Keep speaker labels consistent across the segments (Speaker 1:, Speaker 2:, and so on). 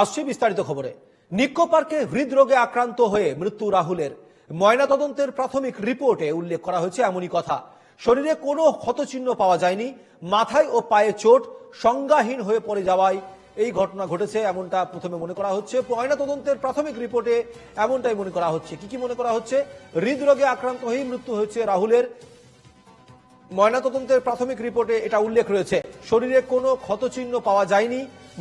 Speaker 1: আসছে বিস্তারিত খবরে। নিক্কো পার্কে হৃদরোগে আক্রান্ত হয়ে মৃত্যু রাহুলের। ময়নাতদন্তের প্রাথমিক রিপোর্টে উল্লেখ করা হয়েছে এমনই কথা। শরীরে কোনো ক্ষতচিহ্ন পাওয়া যায়নি, মাথায় ও পায়ে চোট, সংজ্ঞাহীন হয়ে পড়ে যাওয়ায় এই ঘটনা ঘটেছে এমনটা প্রথমে মনে করা হচ্ছে। ময়নাতদন্তের প্রাথমিক রিপোর্টে এমনটাই মনে করা হচ্ছে। কি কি মনে করা হচ্ছে? হৃদরোগে আক্রান্ত হয়েই মৃত্যু হয়েছে রাহুলের। ময়নাতদন্তের প্রাথমিক রিপোর্টে এটা উল্লেখ রয়েছে। শরীরে কোনো ক্ষতচিহ্ন পাওয়া যায়নি,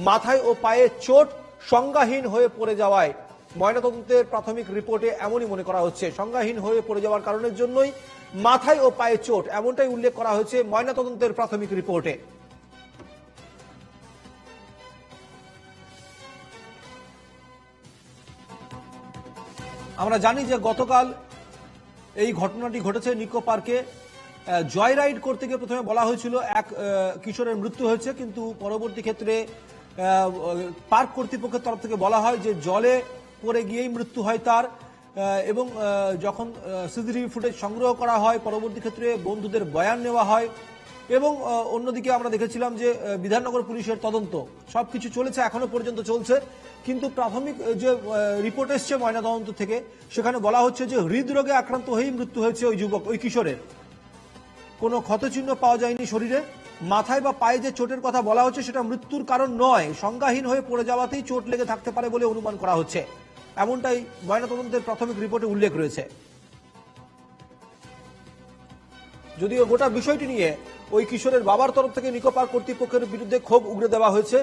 Speaker 1: মাথায় ও পায়ে চোট সংজ্ঞাহীন হয়ে পড়ে যাওয়ায় ময়নাতদন্তের প্রাথমিক রিপোর্টে এমনই মনে করা হচ্ছে। সংজ্ঞাহীন হয়ে পড়ে যাওয়ার কারণের জন্যই মাথায় ও পায়ে চোট, এমনটাই উল্লেখ করা হয়েছে ময়নাতদন্তের প্রাথমিক রিপোর্টে। আমরা জানি যে গতকাল এই ঘটনাটি ঘটেছে নিকো পার্কে। জয় রাইড করতে গিয়ে প্রথমে বলা হয়েছিল, এক কিশোরের মৃত্যু হয়েছে, কিন্তু পরবর্তী ক্ষেত্রে পার্ক কর্তৃপক্ষের তরফ থেকে বলা হয় যে জলে পড়ে গিয়েই মৃত্যু হয় তার। এবং যখন সিসিটিভি ফুটেজ সংগ্রহ করা হয়, পরবর্তী ক্ষেত্রে বন্ধুদের বয়ান নেওয়া হয় এবং অন্যদিকে আমরা দেখেছিলাম যে বিধাননগর পুলিশের তদন্ত সব কিছু চলেছে, এখনও পর্যন্ত চলছে। কিন্তু প্রাথমিক যে রিপোর্ট এসছে ময়নাতদন্ত থেকে, সেখানে বলা হচ্ছে যে হৃদরোগে আক্রান্ত হয়েই মৃত্যু হয়েছে ওই যুবক, ওই কিশোরের। কোনো ক্ষতচিহ্ন পাওয়া যায়নি শরীরে। মাথায় বা পায়ে যে চোটের কথা বলা হচ্ছে সেটা মৃত্যুর কারণ নয়, সংজ্ঞাহীন হয়ে পড়ে যাওয়াতেই চোট লেগে থাকতে পারে বলে অনুমান করা হচ্ছে। এমনটাই ময়নাতদন্তের প্রাথমিক রিপোর্টে উল্লেখ রয়েছে। যদিও গোটা বিষয়টি নিয়ে ওই কিশোরের বাবার তরফ থেকে নিকোপার কর্তৃপক্ষের বিরুদ্ধে ক্ষোভ উগড়ে দেওয়া হয়েছে